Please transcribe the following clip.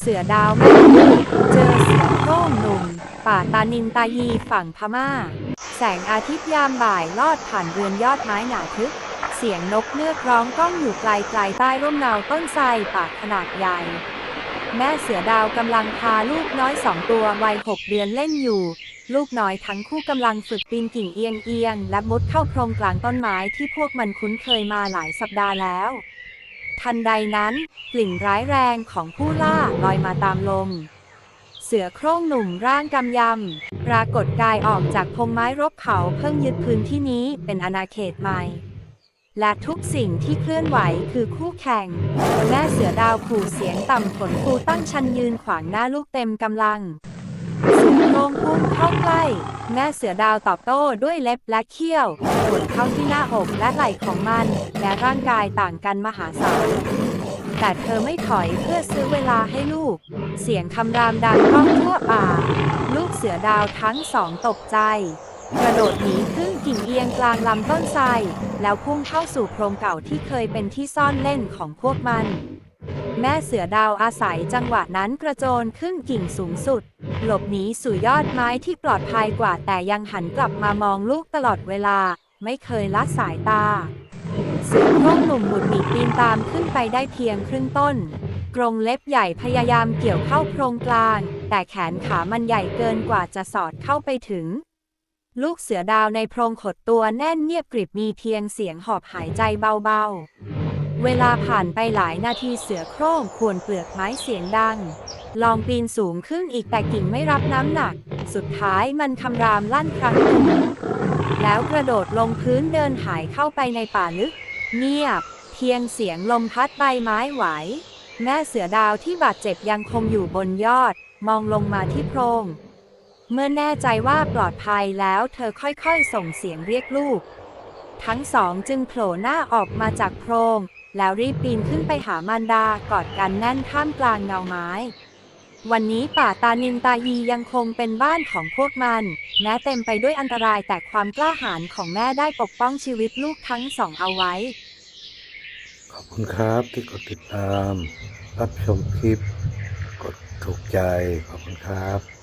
เสือดาวแม่ลูกเจอเสือโคร่งหนุ่ม ป่าตานินตายีฝั่งพม่า แสงอาทิตย์ยามบ่ายลอดผ่านเรือนยอดไม้หนาทึบเสียงนกเลือกร้องก้องอยู่ไกลไกลใต้ร่มเงาต้นไทรป่าขนาดใหญ่ แม่เสือดาวกำลังพาลูกน้อยสองตัววัยหกเดือนเล่นอยู่ ลูกน้อยทั้งคู่กำลังฝึกปีนกิ่งเอียงเอียงๆและมุดเข้าโพรงกลางต้นไม้ที่พวกมันคุ้นเคยมาหลายสัปดาห์แล้ว ทันใดนั้น กลิ่นร้ายแรงของผู้ล่าลอยมาตามลม เสือโคร่งหนุ่มร่างกำยำ ปรากฏกายออกจากพงไม้รบเขาเพิ่งยึดพื้นที่นี้เป็นอาณาเขตใหม่ และทุกสิ่งที่เคลื่อนไหวคือคู่แข่ง แม่เสือดาวขู่เสียงต่ำขนฟูตั้งชันยืนขวางหน้าลูกเต็มกำลังสือโคร่ งพุ่งเข้าใกล้ แม่เสือดาวตอบโต้ด้วยเล็บและเขี้ยวขวนเข้าที่หน้าอกและไหล่ของมัน และร่างกายต่างกันมหาศาลแต่เธอไม่ถอยเพื่อซื้อเวลาให้ลูก เสียงคำรามดังก้องทั่วป่า ลูกเสือดาวทั้งสองตกใจ กระโดดหนีขึ้นกิ่งเอียงกลางลำต้นไทรแล้วพุ่งเข้าสู่โพรงเก่าที่เคยเป็นที่ซ่อนเล่นของพวกมัน แม่เสือดาวอาศัยจังหวะนั้นกระโจนขึ้นกิ่งสูงสุด หลบหนีสู่ยอดไม้ที่ปลอดภัยกว่าแต่ยังหันกลับมามองลูกตลอดเวลา ไม่เคยละสายตา เสือโคร่งหนุ่มหมุดหนีปีนตามขึ้นไปได้เพียงครึ่งต้น กรงเล็บใหญ่พยายามเกี่ยวเข้าโพรงกลาง แต่แขนขามันใหญ่เกินกว่าจะสอดเข้าไปถึง ลูกเสือดาวในโพรงขดตัวแน่นเงียบกริบมีเพียงเสียงหอบหายใจเบาๆ เวลาผ่านไปหลายนาทีเสือโคร่งควรเปลือกไม้เสียงดัง ลองปีนสูงขึ้นอีกแต่กิ่งไม่รับน้ำหนัก สุดท้ายมันคำรามลั่นครั้งหนึ่งแล้วกระโดดลงพื้นเดินหายเข้าไปในป่าลึก เงียบ เพียงเสียงลมพัดใบไม้ไหว แม่เสือดาวที่บาดเจ็บยังคงอยู่บนยอด มองลงมาที่โพรงเมื่อแน่ใจว่าปลอดภัยแล้วเธอค่อยๆ ส่งเสียงเรียกลูก ทั้งสองจึงโผล่หน้าออกมาจากโพรง แล้วรีบปีนขึ้นไปหามารดากอดกันแน่นท่ามกลางเงาไม้ วันนี้ป่าตานินตายียังคงเป็นบ้านของพวกมัน แม้เต็มไปด้วยอันตรายแต่ความกล้าหาญของแม่ได้ปกป้องชีวิตลูกทั้งสองเอาไว้ ขอบคุณครับที่กดติดตาม รับชมคลิป กดถูกใจ ขอบคุณครับ